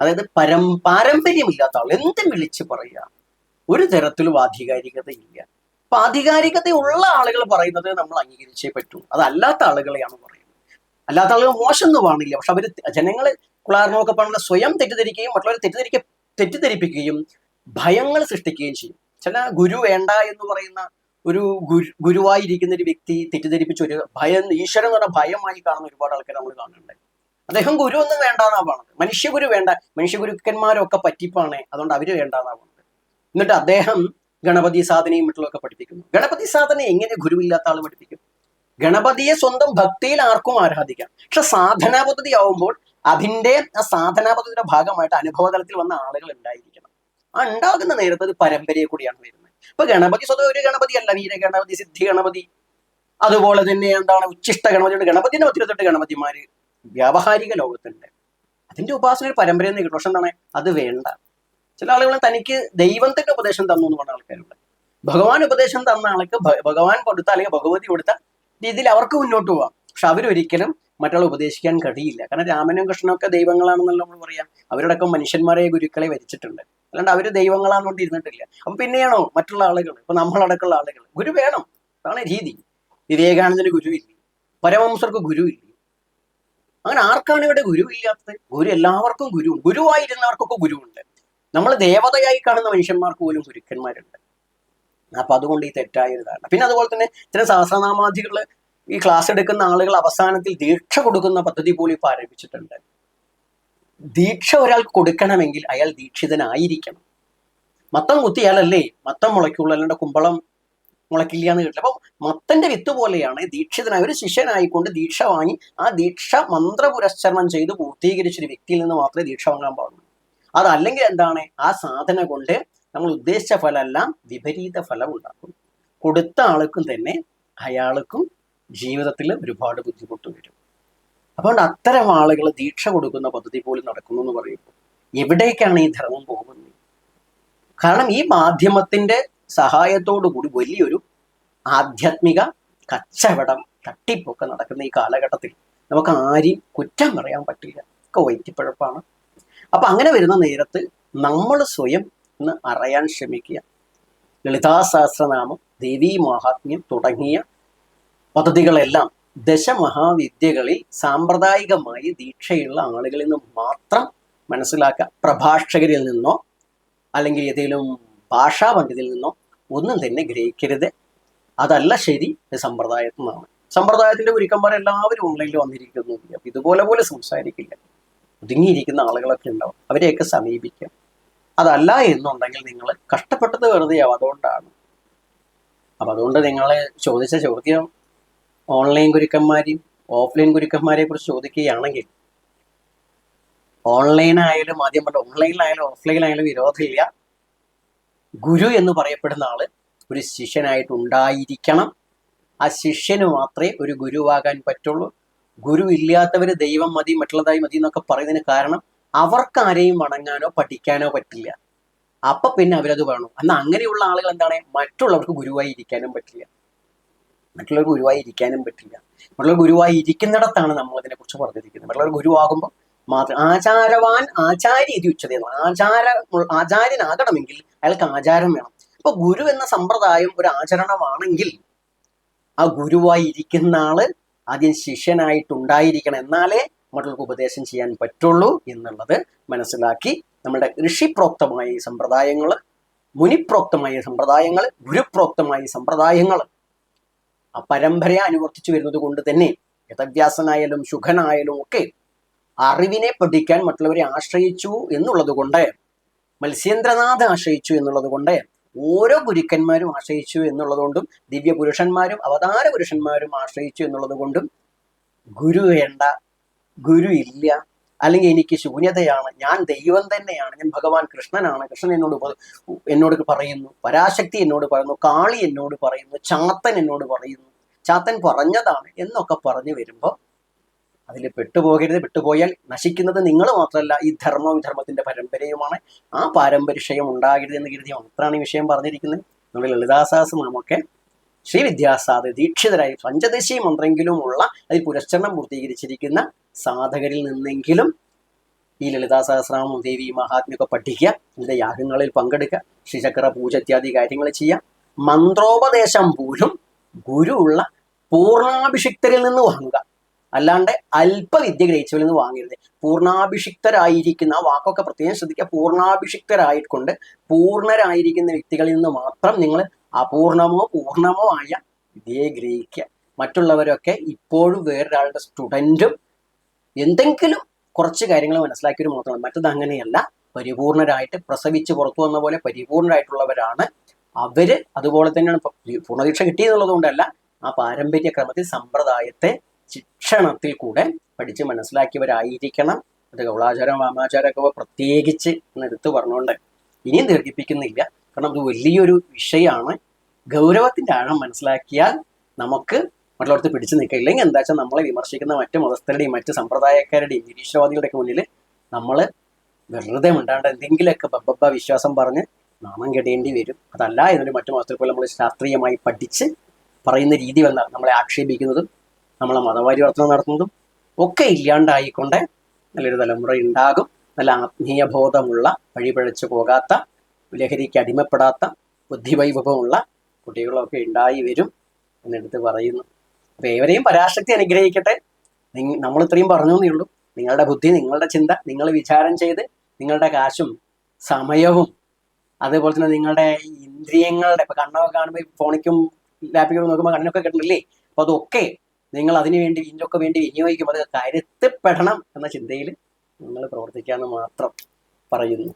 അതായത് പരം പാരമ്പര്യമില്ലാത്ത ആൾ എന്തും വിളിച്ച് പറയുക. ഒരു തരത്തിലും ആധികാരികതയില്ല. അപ്പൊ ആധികാരികതയുള്ള ആളുകൾ പറയുന്നത് നമ്മൾ അംഗീകരിച്ചേ പറ്റൂ. അതല്ലാത്ത ആളുകളെയാണ് പറയുന്നത്. അല്ലാത്ത ആളുകൾ മോശം എന്ന് പാടില്ല പക്ഷെ അവർ ജനങ്ങൾ കുളാർന്നൊക്കെ പറഞ്ഞ സ്വയം തെറ്റിദ്ധരിക്കുകയും മറ്റുള്ളവരെ തെറ്റിദ്ധരിക്ക തെറ്റിദ്ധരിപ്പിക്കുകയും ഭയങ്ങൾ സൃഷ്ടിക്കുകയും ചെയ്യും. ചില ഗുരു വേണ്ട എന്ന് പറയുന്ന ഒരു ഗുരു ഗുരുവായിരിക്കുന്ന ഒരു വ്യക്തി തെറ്റിദ്ധരിപ്പിച്ച ഒരു ഭയം ഈശ്വരൻ എന്ന് പറഞ്ഞ ഭയമായി കാണുന്ന ഒരുപാട് ആൾക്കാർ നമ്മൾ കാണുന്നുണ്ട്. അദ്ദേഹം ഗുരു ഒന്നും വേണ്ടാന്നാ പറഞ്ഞത്. മനുഷ്യഗുരു വേണ്ട. മനുഷ്യഗുരുക്കന്മാരൊക്കെ പറ്റിപ്പാണ്. അതുകൊണ്ട് അവർ വേണ്ടാന്നാ പറഞ്ഞത്. എന്നിട്ട് അദ്ദേഹം ഗണപതി സാധനയും മറ്റുള്ളതൊക്കെ പഠിപ്പിക്കുന്നു. ഗണപതി സാധന എങ്ങനെ ഗുരുവില്ലാത്ത ആൾ പഠിപ്പിക്കും? ഗണപതിയെ സ്വന്തം ഭക്തിയിൽ ആർക്കും ആരാധിക്കാം. പക്ഷെ സാധനാ പദ്ധതി ആവുമ്പോൾ അതിന്റെ ആ സാധനാ പദ്ധതിയുടെ ഭാഗമായിട്ട് അനുഭവതലത്തിൽ വന്ന ആളുകൾ ഉണ്ടായിരിക്കണം. ആ ഉണ്ടാകുന്ന നേരത്തെ അത് പരമ്പരയെ കൂടിയാണ് വരുന്നത്. ഇപ്പൊ ഗണപതി സ്വതവ ഒരു ഗണപതി അല്ല വീര ഗണപതി സിദ്ധി ഗണപതി. അതുപോലെ തന്നെ എന്താണ്? ഉച്ചിഷ്ട ഗണപതി ഗണപതിന്റെ തൊട്ട് ഗണപതിമാര് വ്യാവഹാരിക ലോകത്തുണ്ട്. അതിന്റെ ഉപാസന ഒരു പരമ്പര എന്ന് കിട്ടും. പക്ഷെ എന്താണ്? അത് വേണ്ട. ചില ആളുകൾ തനിക്ക് ദൈവത്തിന്റെ ഉപദേശം തന്നു എന്ന് പറഞ്ഞ ആൾക്കാരുണ്ട്. ഭഗവാൻ ഉപദേശം തന്ന ആൾക്ക് ഭഗവാൻ കൊടുത്ത അല്ലെങ്കിൽ ഭഗവതി കൊടുത്ത രീതിയിൽ അവർക്ക് മുന്നോട്ട് പോവാം. പക്ഷെ അവരൊരിക്കലും മറ്റുള്ള ഉപദേശിക്കാൻ കഴിയില്ല. കാരണം രാമനും കൃഷ്ണനും ഒക്കെ ദൈവങ്ങളാണെന്നല്ല നമ്മൾ പറയാം. അവരോടൊക്കെ മനുഷ്യന്മാരെ ഗുരുക്കളെ വരിച്ചിട്ടുണ്ട്. അല്ലാണ്ട് അവർ ദൈവങ്ങളാണെന്നുകൊണ്ട് ഇരുന്നിട്ടില്ല. അപ്പൊ പിന്നെയാണോ? മറ്റുള്ള ആളുകൾ ഇപ്പൊ നമ്മളടക്കമുള്ള ആളുകൾ. ഗുരു വേണം. അതാണ് രീതി. വിവേകാനന്ദന് ഗുരുവില്ല. പരമംസർക്ക് ഗുരുവില്ല. അങ്ങനെ ആർക്കാണ് ഇവിടെ ഗുരു ഇല്ലാത്തത്? ഗുരു എല്ലാവർക്കും ഗുരു ഗുരുവായിരുന്നവർക്കൊക്കെ ഗുരുവുണ്ട്. നമ്മൾ ദേവതയായി കാണുന്ന മനുഷ്യന്മാർക്ക് പോലും ഗുരുക്കന്മാരുണ്ട്. അപ്പൊ അതുകൊണ്ട് ഈ തെറ്റായ ഒരു ധാരണ. പിന്നെ അതുപോലെ തന്നെ ചില സഹസ്രനാമാധികൾ ഈ ക്ലാസ് എടുക്കുന്ന ആളുകൾ അവസാനത്തിൽ ദീക്ഷ കൊടുക്കുന്ന പദ്ധതി പോലും ഇപ്പൊ ആരംഭിച്ചിട്ടുണ്ട്. ദീക്ഷ ഒരാൾക്ക് കൊടുക്കണമെങ്കിൽ അയാൾ ദീക്ഷിതനായിരിക്കണം. മത്തം കുത്തിയാലല്ലേ മത്തം മുളയ്ക്കുള്ളൂ. അല്ലാണ്ട് കുമ്പളം മുളയ്ക്കില്ല എന്ന് കേട്ടില്ല. അപ്പൊ മത്തന്റെ വിത്ത് പോലെയാണ് ദീക്ഷിതനായ ഒരു ശിഷ്യനായിക്കൊണ്ട് ദീക്ഷ വാങ്ങി ആ ദീക്ഷ മന്ത്രപുരസ്ചരണം ചെയ്ത് പൂർത്തീകരിച്ച ഒരു വ്യക്തിയിൽ നിന്ന് മാത്രമേ ദീക്ഷ വാങ്ങാൻ പാടുള്ളൂ. അതല്ലെങ്കിൽ എന്താണ്? ആ സാധന കൊണ്ട് നമ്മൾ ഉദ്ദേശിച്ച ഫലമെല്ലാം വിപരീത ഫലം ഉണ്ടാക്കും കൊടുത്ത ആൾക്കും തന്നെ അയാൾക്കും ജീവിതത്തിൽ ഒരുപാട് ബുദ്ധിമുട്ട് വരും. അതുകൊണ്ട് അത്തരം ആളുകൾ ദീക്ഷ കൊടുക്കുന്ന പദ്ധതി പോലും നടക്കുന്നു എന്ന് പറയുമ്പോൾ എവിടേക്കാണ് ഈ ധർമ്മം പോകുന്നത്? കാരണം ഈ മാധ്യമത്തിന്റെ സഹായത്തോടു കൂടി വലിയൊരു ആധ്യാത്മിക കച്ചവടം തട്ടിപ്പൊക്കെ നടക്കുന്ന ഈ കാലഘട്ടത്തിൽ നമുക്ക് ആരെയും കുറ്റം പറയാൻ പറ്റില്ല. ഒക്കെ വൈറ്റിപ്പഴപ്പാണ് അപ്പൊ അങ്ങനെ വരുന്ന നേരത്ത് നമ്മൾ സ്വയം ഒന്ന് അറിയാൻ ശ്രമിക്കുക. ലളിതാസഹസ്രനാമം ദേവീ മഹാത്മ്യം തുടങ്ങിയ പദ്ധതികളെല്ലാം ദശമഹാവിദ്യകളിൽ സാമ്പ്രദായികമായി ദീക്ഷയുള്ള ആളുകളിൽ നിന്ന് മാത്രം മനസ്സിലാക്കുക. പ്രഭാഷകരിൽ നിന്നോ അല്ലെങ്കിൽ ഏതെങ്കിലും ഭാഷാ പണ്ഡിതിൽ നിന്നോ ഒന്നും തന്നെ ഗ്രഹിക്കരുത്. അതല്ല ശരി സമ്പ്രദായത്തിൽ നിന്നാണ് സമ്പ്രദായത്തിന്റെ ഒരുക്കന്മാർ എല്ലാവരും ഓൺലൈനിൽ വന്നിരിക്കുന്നു. ഇതുപോലെ പോലെ സംസാരിക്കില്ല. ഒതുങ്ങിയിരിക്കുന്ന ആളുകളൊക്കെ ഉണ്ടാവും. അവരെയൊക്കെ സമീപിക്കാം. അതല്ല എന്നുണ്ടെങ്കിൽ നിങ്ങൾ കഷ്ടപ്പെട്ടത് വെറുതെയാവും അതുകൊണ്ടാണ്. അപ്പം അതുകൊണ്ട് നിങ്ങൾ ചോദിച്ച ചോദ്യം ഓൺലൈൻ ഗുരുക്കന്മാരെയും ഓഫ്ലൈൻ ഗുരുക്കന്മാരെ കുറിച്ച് ചോദിക്കുകയാണെങ്കിൽ ഓൺലൈനായാലും ആദ്യം പറഞ്ഞ ഓൺലൈനിലായാലും ഓഫ്ലൈനിലായാലും വിരോധമില്ല. ഗുരു എന്ന് പറയപ്പെടുന്ന ആൾ ഒരു ശിഷ്യനായിട്ട് ഉണ്ടായിരിക്കണം ആ ശിഷ്യന് മാത്രമേ ഒരു ഗുരുവാകാൻ പറ്റുള്ളൂ. ഗുരു ഇല്ലാത്തവര് ദൈവം മതി മറ്റുള്ളതായി മതി എന്നൊക്കെ പറയുന്നതിന് കാരണം അവർക്ക് ആരെയും വണങ്ങാനോ പഠിക്കാനോ പറ്റില്ല. അപ്പൊ പിന്നെ അവരത് വേണം? എന്നാൽ അങ്ങനെയുള്ള ആളുകൾ എന്താണ്? മറ്റുള്ളവർക്ക് ഗുരുവായി ഇരിക്കാനും പറ്റില്ല. മറ്റുള്ളവർക്ക് ഗുരുവായി ഇരിക്കാനും പറ്റില്ല. മറ്റുള്ളവർ ഗുരുവായി ഇരിക്കുന്നിടത്താണ് നമ്മൾ അതിനെക്കുറിച്ച് കുറിച്ച് പറഞ്ഞിരിക്കുന്നത്. മറ്റുള്ളവർ ഗുരുവാകുമ്പോൾ മാത്രം ആചാരവാൻ ആചാര്യ ഇത് ഉച്ചത ആചാര ആചാര്യനാകണമെങ്കിൽ അയാൾക്ക് ആചാരം വേണം. അപ്പൊ ഗുരു എന്ന സമ്പ്രദായം ഒരു ആചരണമാണെങ്കിൽ ആ ഗുരുവായി ഇരിക്കുന്ന ആൾ ആദ്യം ശിഷ്യനായിട്ടുണ്ടായിരിക്കണം എന്നാലേ മറ്റുള്ളവർക്ക് ഉപദേശം ചെയ്യാൻ പറ്റുള്ളൂ എന്നുള്ളത് മനസ്സിലാക്കി നമ്മുടെ ഋഷിപ്രോക്തമായ ഈ സമ്പ്രദായങ്ങൾ മുനിപ്രോക്തമായ സമ്പ്രദായങ്ങൾ ഗുരുപ്രോക്തമായ സമ്പ്രദായങ്ങൾ ആ പരമ്പരയെ അനുവർത്തിച്ചു വരുന്നത് കൊണ്ട് തന്നെ യഥവ്യാസനായാലും ശുഖനായാലും ഒക്കെ അറിവിനെ പഠിക്കാൻ മറ്റുള്ളവരെ ആശ്രയിച്ചു എന്നുള്ളത് കൊണ്ട് മത്സ്യേന്ദ്രനാഥ് ആശ്രയിച്ചു എന്നുള്ളത് കൊണ്ട് ഓരോ ഗുരുക്കന്മാരും ആശ്രയിച്ചു എന്നുള്ളത് കൊണ്ടും ദിവ്യ പുരുഷന്മാരും അവതാര പുരുഷന്മാരും ആശ്രയിച്ചു എന്നുള്ളത് കൊണ്ടും ഗുരു വേണ്ട ഗുരു ഇല്ല. അല്ലെങ്കിൽ എനിക്ക് ശൂന്യതയാണ് ഞാൻ ദൈവം തന്നെയാണ് ഞാൻ ഭഗവാൻ കൃഷ്ണനാണ് കൃഷ്ണൻ എന്നോട് എന്നോട് പറയുന്നു പരാശക്തി എന്നോട് പറയുന്നു കാളി എന്നോട് പറയുന്നു ചാത്തൻ എന്നോട് പറയുന്നു ചാത്തൻ പറഞ്ഞതാണ് എന്നൊക്കെ പറഞ്ഞു വരുമ്പോൾ അതിൽ പെട്ടുപോകരുത്. പെട്ടുപോയാൽ നശിക്കുന്നത് നിങ്ങൾ മാത്രമല്ല ഈ ധർമ്മവും ധർമ്മത്തിന്റെ പരമ്പരയുമാണ്. ആ പാരമ്പര്യക്ഷയം ഉണ്ടാകരുത് എന്ന് കരുതി മാത്രമാണ് ഈ വിഷയം പറഞ്ഞിരിക്കുന്നത്. നമ്മുടെ ലളിതാസഹസ്രനാമൊക്കെ ശ്രീ വിദ്യാസാദ് ദീക്ഷിതരായി പഞ്ചദശി മന്ത്രെങ്കിലുമുള്ള അതിൽ പുരസ്ചരണം പൂർത്തീകരിച്ചിരിക്കുന്ന സാധകരിൽ നിന്നെങ്കിലും ഈ ലളിതാ സഹസ്രാമം ദേവി മഹാത്മ്യൊക്കെ പഠിക്കുക ഇതിന്റെ യാഗങ്ങളിൽ പങ്കെടുക്കുക ശ്രീചക്ര പൂജ ഇത്യാദി കാര്യങ്ങൾ ചെയ്യുക. മന്ത്രോപദേശം പോലും ഗുരു ഉള്ള പൂർണാഭിഷിക്തരിൽ നിന്ന് വാങ്ങുക. അല്ലാണ്ട് അല്പവിദ്യ ഗ്രഹിച്ചവരിൽ നിന്ന് വാങ്ങരുത്. പൂർണാഭിഷിക്തരായിരിക്കുന്ന ആ വാക്കൊക്കെ പ്രത്യേകം ശ്രദ്ധിക്കുക പൂർണാഭിഷിക്തരായിക്കൊണ്ട് പൂർണരായിരിക്കുന്ന വ്യക്തികളിൽ നിന്ന് മാത്രം നിങ്ങൾ അപൂർണമോ പൂർണമോ ആയ വിദ്യയെ ഗ്രഹിക്കുക. മറ്റുള്ളവരൊക്കെ ഇപ്പോഴും വേറൊരാളുടെ സ്റ്റുഡന്റും എന്തെങ്കിലും കുറച്ച് കാര്യങ്ങൾ മനസ്സിലാക്കിയൊരു മാത്രമാണ്. മറ്റത് അങ്ങനെയല്ല. പരിപൂർണരായിട്ട് പ്രസവിച്ച് പുറത്തു വന്ന പോലെ പരിപൂർണരായിട്ടുള്ളവരാണ് അവർ. അതുപോലെ തന്നെയാണ് പൂർണദീക്ഷ കിട്ടിയെന്നുള്ളത് കൊണ്ടല്ല ആ പാരമ്പര്യ ക്രമത്തിൽ സമ്പ്രദായത്തെ ശിക്ഷണത്തിൽ കൂടെ പഠിച്ച് മനസ്സിലാക്കിയവരായിരിക്കണം. അത് ഗൗളാചാരം വാമാചാരമൊക്കെ പ്രത്യേകിച്ച് എന്നെടുത്ത് പറഞ്ഞുകൊണ്ട് ഇനിയും ദീർഘിപ്പിക്കുന്നില്ല. കാരണം അത് വലിയൊരു വിഷയമാണ്. ഗൗരവത്തിന്റെ ആഴം മനസ്സിലാക്കിയാൽ നമുക്ക് മറ്റുള്ളവർക്ക് പിടിച്ചു നിൽക്കുക ഇല്ലെങ്കിൽ എന്താ വെച്ചാൽ നമ്മളെ വിമർശിക്കുന്ന മറ്റ് മതസ്ഥരുടെയും മറ്റ് സമ്പ്രദായക്കാരുടെയും നിരീശ്വരവാദികളുടെയൊക്കെ മുന്നിൽ നമ്മൾ വെറുതെ ഉണ്ടാകേണ്ട എന്തെങ്കിലുമൊക്കെ ബബ്ബ വിശ്വാസം പറഞ്ഞ് നാമം കെടേണ്ടി വരും. അതല്ല എന്നൊരു മറ്റു മതത്തിൽ പോലെ നമ്മൾ ശാസ്ത്രീയമായി പഠിച്ച് പറയുന്ന രീതി വന്നാൽ നമ്മളെ ആക്ഷേപിക്കുന്നതും നമ്മളെ മതപരിവർത്തനം നടത്തുന്നതും ഒക്കെ ഇല്ലാണ്ടായിക്കൊണ്ട് നല്ലൊരു തലമുറ ഉണ്ടാകും. നല്ല ആത്മീയ ബോധമുള്ള വഴിപഴച്ചു പോകാത്ത ലഹരിക്ക് അടിമപ്പെടാത്ത ബുദ്ധിവൈഭവമുള്ള കുട്ടികളൊക്കെ ഉണ്ടായി വരും എന്നെടുത്ത് പറയുന്നു. അപ്പോൾ ഏവരെയും പരാശക്തി അനുഗ്രഹിക്കട്ടെ. നിങ്ങൾ നമ്മൾ ഇത്രയും പറഞ്ഞു എന്നേ ഉള്ളൂ. നിങ്ങളുടെ ബുദ്ധി നിങ്ങളുടെ ചിന്ത നിങ്ങൾ വിചാരം ചെയ്ത് നിങ്ങളുടെ കാശും സമയവും അതേപോലെ തന്നെ നിങ്ങളുടെ ഇന്ദ്രിയങ്ങളുടെ ഇപ്പം കണ്ണൊക്കെ കാണുമ്പോൾ ഫോണിക്കും ലാപ്പിക്കും നോക്കുമ്പോൾ കണ്ണൊക്കെ കിട്ടണില്ലേ? അപ്പോൾ അതൊക്കെ നിങ്ങൾ അതിനു വേണ്ടി ഇതിനൊക്കെ വേണ്ടി വിനിയോഗിക്കും. അത് കരുത്തപ്പെടണം എന്ന ചിന്തയിൽ നിങ്ങൾ പ്രവർത്തിക്കാമെന്ന് മാത്രം പറയുന്നു.